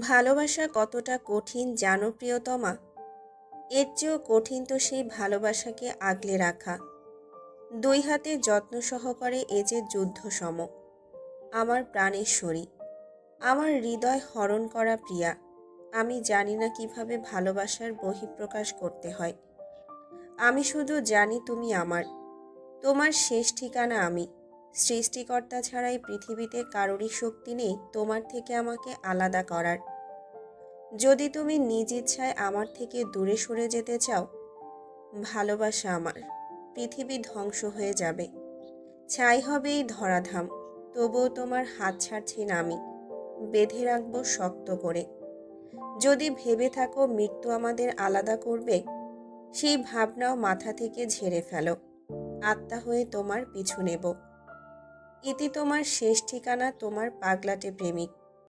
ভালোবাসা কতটা কঠিন জানো প্রিয়তমা? এর চেয়েও কঠিন তো সেই ভালোবাসাকে আগলে রাখা। দুই হাতে যত্ন সহকারে এ যে যুদ্ধ সম আমার প্রাণেশ্বরী আমার হৃদয় হরণ করা প্রিয়া। আমি জানি না কীভাবে ভালোবাসার বহিঃপ্রকাশ করতে হয়। আমি শুধু জানি তুমি আমার। তোমার শেষ ঠিকানা আমি। সৃষ্টিকর্তা ছাড়াই পৃথিবীতে কারোরই শক্তি নেই, তোমার থেকে আমাকে আলাদা করার। যদি তুমি নিজ ইচ্ছায় আমার থেকে দূরে সরে যেতে চাও, ভালোবাসা আমার, পৃথিবী ধ্বংস হয়ে যাবে। ছাই হবে এই ধরাধাম, তবুও তোমার হাত ছাড়ছি না আমি, বেঁধে রাখব শক্ত করে। যদি ভেবে থাকো মৃত্যু আমাদের আলাদা করবে, সেই ভাবনাও মাথা থেকে ঝেড়ে ফেলো, আত্মা হয়ে তোমার পিছু নেব। ইতি তোমার শেষ ঠিকানা তোমার পাগলাটে প্রেমিক।